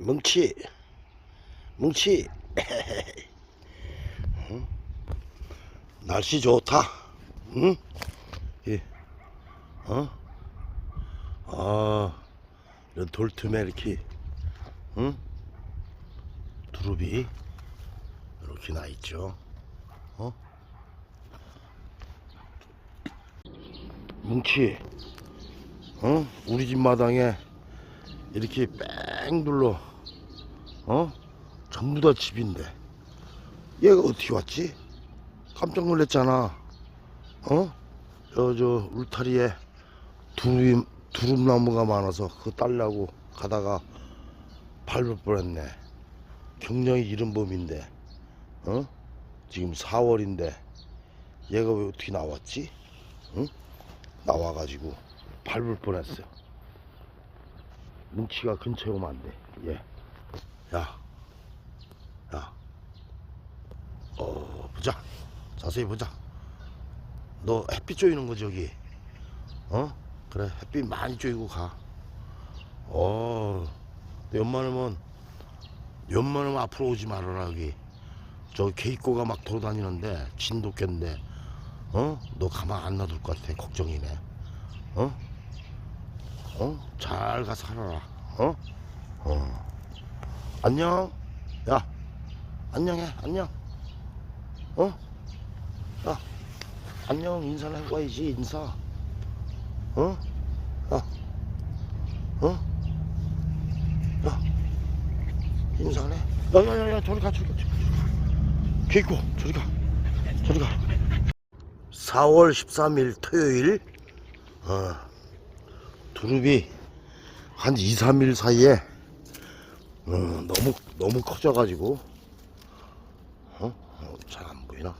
뭉치 뭉치 응? 날씨 좋다 응? 예. 어? 아 이런 돌틈에 이렇게 응? 두릅이 이렇게 나 있죠 어? 뭉치 어? 우리 집 마당에 이렇게 뺑 둘러 어? 전부 다 집인데 얘가 어떻게 왔지? 깜짝 놀랐잖아 어? 저, 저 울타리에 두릅, 두릅나무가 많아서 그거 딸라고 가다가 밟을 뻔했네 경량이 이른 봄인데 어? 지금 4월인데 얘가 왜 어떻게 나왔지? 응? 나와가지고 밟을 뻔했어요 뭉치가 근처에 오면 안 돼. 예. 야. 야. 어, 보자. 자세히 보자. 너 햇빛 쪼이는 거 저기. 어? 그래. 햇빛 많이 쪼이고 가. 어. 웬만하면 웬만하면 앞으로 오지 말아라 여기. 저 개입고가 막 돌아다니는데 진돗개인데 어? 너 가만 안 놔둘 것 같아. 걱정이네. 어? 어? 잘 가서 살아라. 어? 어. 안녕. 야. 안녕해. 안녕. 어? 야. 안녕. 인사를 하고 와야지. 인사. 어? 야. 어? 야. 인사를 해. 야, 야, 야, 야. 저리 가, 저리 가. 저리 가. 개있고, 저리 가. 저리 가. 4월 13일 토요일. 어. 두릅이 한 2, 3일 사이에 어, 너무 너무 커져가지고 어? 어, 잘 안 보이나?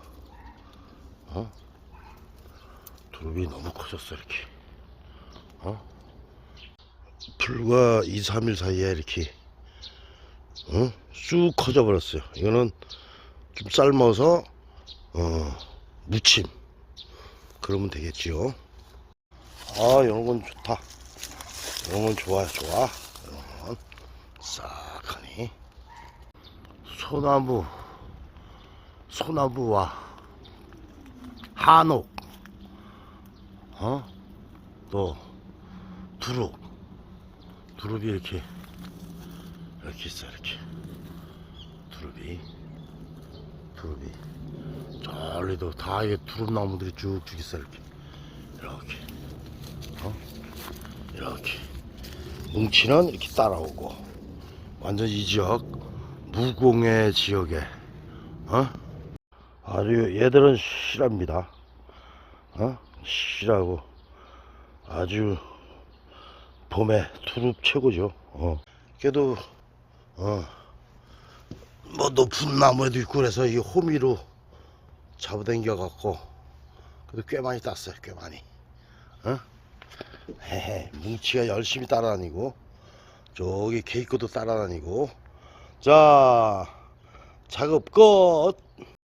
어? 두릅이 너무 커졌어 이렇게 어? 불과 2, 3일 사이에 이렇게 어? 쑥 커져 버렸어요 이거는 좀 삶아서 어, 무침 그러면 되겠지요 아 이런 건 좋다 이런 건 좋아 좋아 이런 건 싹하니? 소나무 소나무와 한옥. 어? 또 두릅 두릅이 이렇게 이렇게 있어 이렇게. 두릅이 두릅이. 저리도 다 이게 두릅나무들이 쭉쭉 있어 이렇게. 이렇게. 어? 이렇게. 뭉치는 이렇게 따라오고 완전 이 지역 무공해 지역에 어? 아주 얘들은 실합니다 어? 실하고 아주 봄에 두릅 최고죠 어. 그래도 어. 뭐 높은 나무에도 있고 그래서 이 호미로 잡아당겨 갖고 그래도 꽤 많이 땄어요 꽤 많이 어? 헤헤 뭉치가 열심히 따라다니고 저기 케이크도 따라다니고. 자 작업 끝